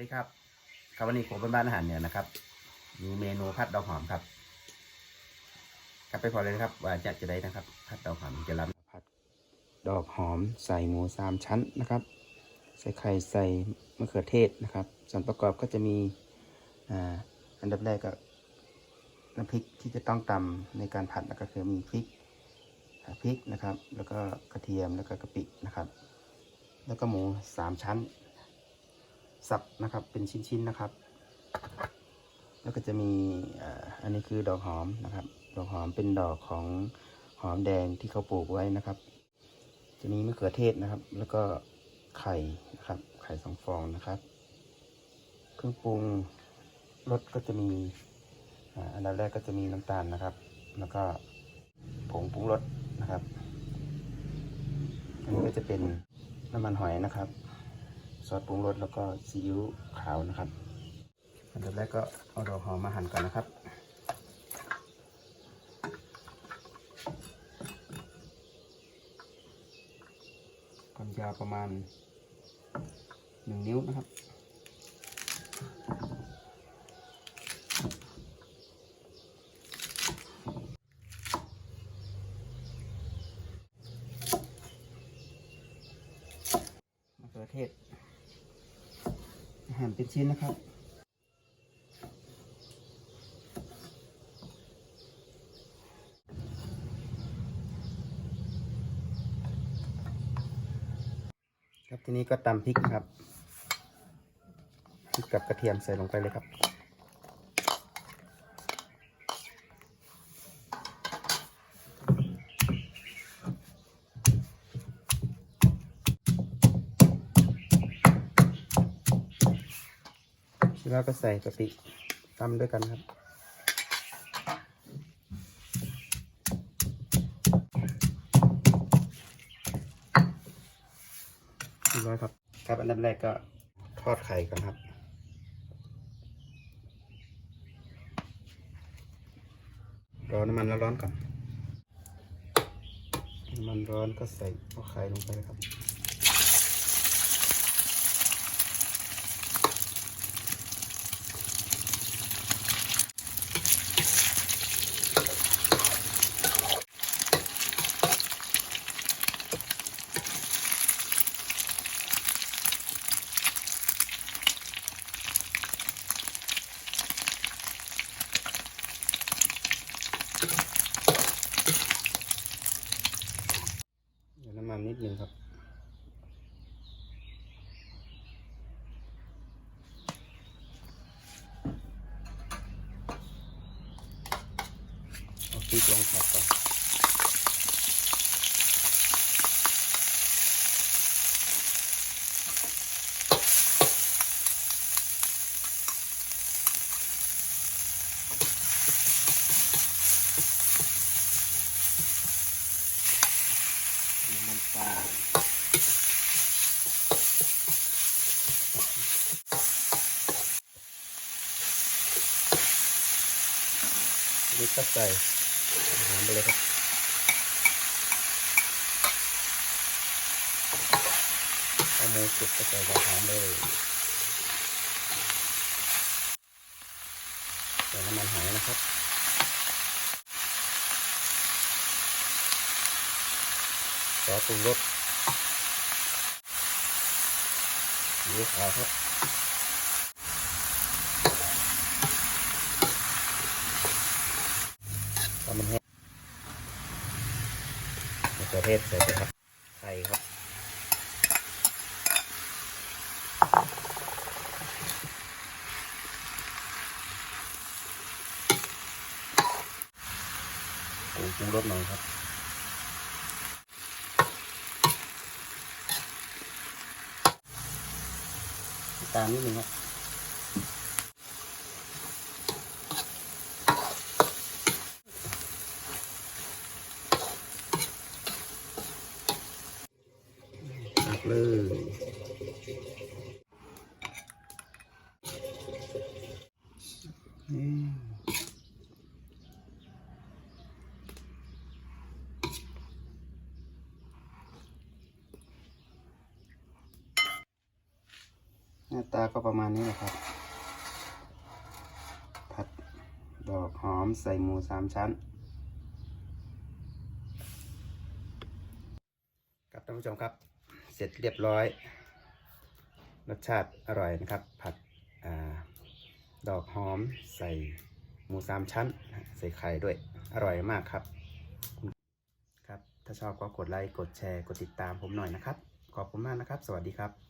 ดีครับครับวันนี้ผมเป็นบ้านอาหารเนี่ยนะครับ มีเมนูผัดดอกหอมครับกลับไปพอเลยนะครับ ว่าจะจะได้นะครับผัดดอกหอมจะรับผัดดอกหอมใส่หมูสามชั้นนะครับ ใส่ไข่ใส่มะเขือเทศนะครับ ส่วนประกอบก็จะมีอ่าอันดับแรกก็น้ำพริกที่จะต้องตำในการผัดก็คือมีพริกพริกนะครับ แล้วก็กระเทียมแล้วก็กะปินะครับ แล้วก็หมูสามชั้น สับนะครับ เป็นชิ้นๆนะครับ แล้วก็จะมีอันนี้คือดอกหอมนะครับ ดอกหอมเป็นดอกของหอมแดงที่เขาปลูกไว้นะครับ จะมีมะเขือเทศนะครับ แล้วก็ไข่นะครับ ไข่สองฟองนะครับ เครื่องปรุงรสก็จะมีอันดับแรกก็จะมีน้ำตาลนะครับ แล้วก็ผงปรุงรสนะครับ อันนี้ก็จะเป็นน้ำมันหอยนะครับ ซอสปรุงรสแล้วก็ซีอิ๊วขาวนะครับ อันดับแรกก็เอาดอกหอมมาหั่นก่อนนะครับความยาวประมาณหนึ่งนิ้วนะครับมะเขือเทศ หั่นเป็นชิ้นนะครับ ครับทีนี้ก็ตำพริกนะครับพริกกับกระเทียมใส่ลงไปเลยครับ แล้วก็ใส่กะปิตำด้วยกันครับ เรียบร้อยครับ ครับอันดับแรกก็ทอดไข่ก่อนครับรอน้ำมันร้อนๆก่อน น้ำมันร้อนก็ใส่เอาไข่ลงไปเลยครับันนิดนึงครับ เอาพริกลงผัดก่อน น้ำปลานี่ก็ใส่อาหารไปเลยครับเอาหมูสุกก็ใส่อาหารเลยใส่น้ำมันหอยนะครับ ซอสปรุงรสซีอิ๊วขาวครับทำมันแห้งมะเขือเทศใส่ไปครับไข่ครับปรุงรสหน่อยครับ ตามนิดนึงครับเลย หน้าตาก็ประมาณนี้แหละครับ ผัดดอกหอมใส่หมูสามชั้นครับท่านผู้ชมครับ เสร็จเรียบร้อย รสชาติอร่อยนะครับ ผัดอดอกหอมใส่หมูสามชั้น ใส่ไข่ด้วยอร่อยมากครับครับ ถ้าชอบก็กดไลค์กดแชร์กดติดตามผมหน่อยนะครับ ขอบคุณมากนะครับ สวัสดีครับ